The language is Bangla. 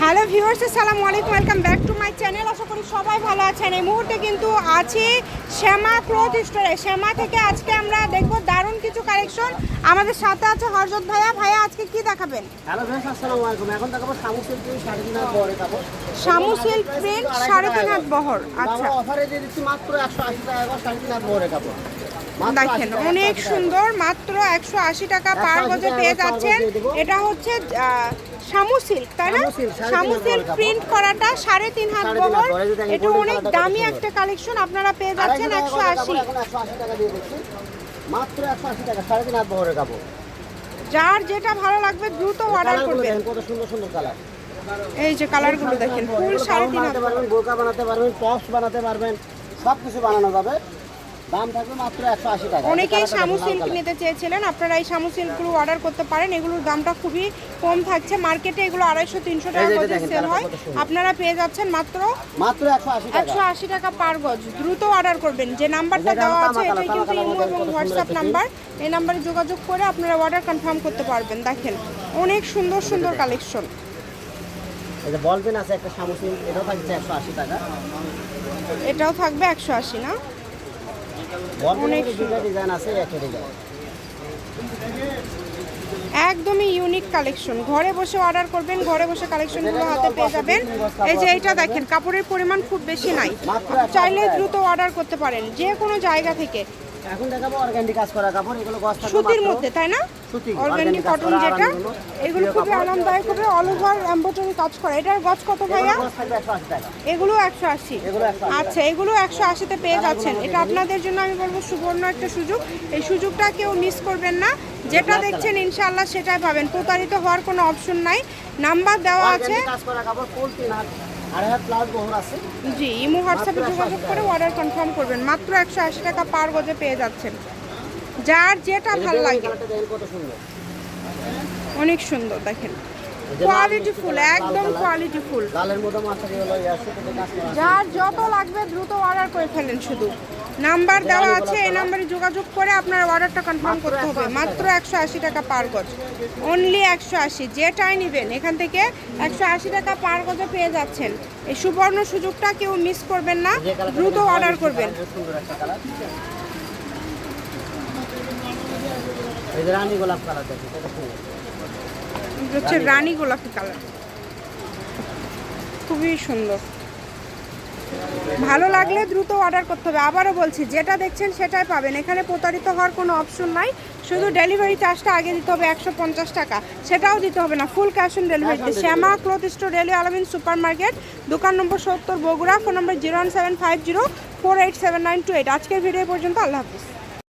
হ্যালো ভিউয়ার্স আসসালামু আলাইকুম welcome back to my channel. আশা করি সবাই ভালো আছেন। এই মুহূর্তে কিন্তু আছি শ্যামা ক্লথ স্টোরে। শ্যামা থেকে আজকে আমরা দেখব দারুণ কিছু কালেকশন। আমাদের সাথে আছে হরজত ভাইয়া। ভাইয়া আজকে কি দেখাবেন? হ্যালো আসসালামু আলাইকুম। এখন দেখাবো শামু সিল্ক সাড়ে তিন কাপড় শামু সিল্ক প্রিন্ট সাড়ে তিন হাত বহর। আচ্ছা। অফারে দিয়ে দিচ্ছি মাত্র একশো আশি টাকা সাড়ে তিন 80 দেখেন অনেক সুন্দর মাত্র একশো আশি টাকা পার 180 গজে পেয়ে যাচ্ছেন। এটা হচ্ছে শামু সিল্ক তাই না? শামু সিল্ক, প্রিন্ট করাটা সাড়ে তিন হাত বহর। এটা অনেক দামি একটা কালেকশন আপনারা পেয়ে যাচ্ছেন একশো আশি। কাপড় এখন একশো আশি টাকা দিয়ে দিচ্ছি। মাত্র একশো আশি টাকা সাড়ে তিন হাত বহরের কাপড়। যার যেটা ভালো লাগবে দ্রুত অর্ডার করবেন। কত সুন্দর সুন্দর কালার এই যে কালারগুলো দেখেন ফুল সাড়ে তিন হাত বানাতে পারবেন বানাতে পারবেন টপস বানাতে পারবেন সব কিছু বানানো যাবে। দাম থাকবে মাত্র একশো আশি টাকা। অনেকেই শামু সিল্ক নিতে চেয়েছিলেন আপনারা এই শামু সিল্কগুলো অর্ডার করতে পারেন এগুলোর দামটা খুবই কম থাকছে। মার্কেটে এগুলো আড়াইশো তিনশো টাকা এই যে এটা গজে সেল হয়। আপনারা পেয়ে যাচ্ছেন মাত্র মাত্র একশো আশি টাকা। পার গজ। দ্রুত অর্ডার করবেন। যে নাম্বারটা দেওয়া আছে এটাই কিন্তু ইমো এবং মধ্যে হোয়াটসঅ্যাপ নাম্বার এই নাম্বারে যোগাযোগ করে আপনারা অর্ডার কনফার্ম করতে পারবেন। দেখেন অনেক সুন্দর সুন্দর কালেকশন আছে একটা এটাও থাকছে একশো আশি টাকা। এটাও থাকবে একশো আশি না? অনেক ডিজাইন আছে একই ডিজাইন। একদমই ইউনিক কালেকশন ঘরে বসে অর্ডার করবেন ঘরে বসে কালেকশনগুলো হাতে পেয়ে যাবেন। এই যে এইটা দেখেন কাপড়ের পরিমাণ খুব বেশি নাই। চাইলে দ্রুত অর্ডার করতে পারেন যে কোনো জায়গা থেকে। এখন দেখাবো অর্গানিক কাজ করা কাপড় এগুলো গস সুতির মধ্যে তাই না? সুতি অর্গানিক কটন যেটা এগুলো খুব আরামদায়ক হবে অল ওভার এমব্রয়ডারি কাজ করা। এটার গস কত ভাইয়া? এগুলো 180 এগুলো 180 আচ্ছা এগুলো 180 তে পেয়ে যাচ্ছেন। এটা আপনাদের জন্য আমি বলব সুবর্ণ একটা সুযোগ। এই সুযোগটা কেউ মিস করবেন না। যেটা দেখছেন ইনশাআল্লাহ সেটাই পাবেন। প্রতারিত হওয়ার কোনো অপশন নাই। নাম্বার দেওয়া আছে। কাজ করা কাপড় ফুল 3 জি ইমো হোয়াটসঅ্যাপে যোগাযোগ করে অর্ডার কনফার্ম করবেন। মাত্র একশো আশি টাকা পার গজে পেয়ে যাচ্ছেন। যার যেটা ভালো লাগে। অনেক সুন্দর দেখেন। কোয়ালিটি ফুল একদম কোয়ালিটি ফুল লালের মধ্যে হলো। যার যত লাগবে দ্রুত অর্ডার করে ফেলেন শুধু। নাম্বার দেওয়া আছে এই নাম্বারে যোগাযোগ করে আপনার অর্ডারটা কনফার্ম করতে হবে। মাত্র একশো আশি টাকা পার গজ। অনলি একশো আশি। যেটাই নেবেন এখান থেকে একশো আশি টাকা পার গজে পেয়ে যাচ্ছেন। এই সুবর্ণ সুযোগটা কেউ মিস করবেন না। দ্রুত অর্ডার করবেন। রানী গোলাপ কালার এটা হচ্ছে রানী গোলাপি কালার। খুবই সুন্দর। ভালো লাগলে দ্রুত অর্ডার করতে হবে। আবারও বলছি যেটা দেখছেন সেটাই পাবেন। এখানে প্রতারিত হওয়ার কোনো অপশন নাই। শুধু ডেলিভারি চার্জটা আগে দিতে হবে একশো পঞ্চাশ টাকা। সেটাও দিতে হবে না। ফুল ক্যাশ অন ডেলিভারিতে Shyama cloth store railway Almin super market দোকান নম্বর সত্তর বগুড়া ফোন নম্বর zero one seven five zero four eight seven nine two eight আজকের ভিডিও পর্যন্ত। আল্লাহ হাফিজ।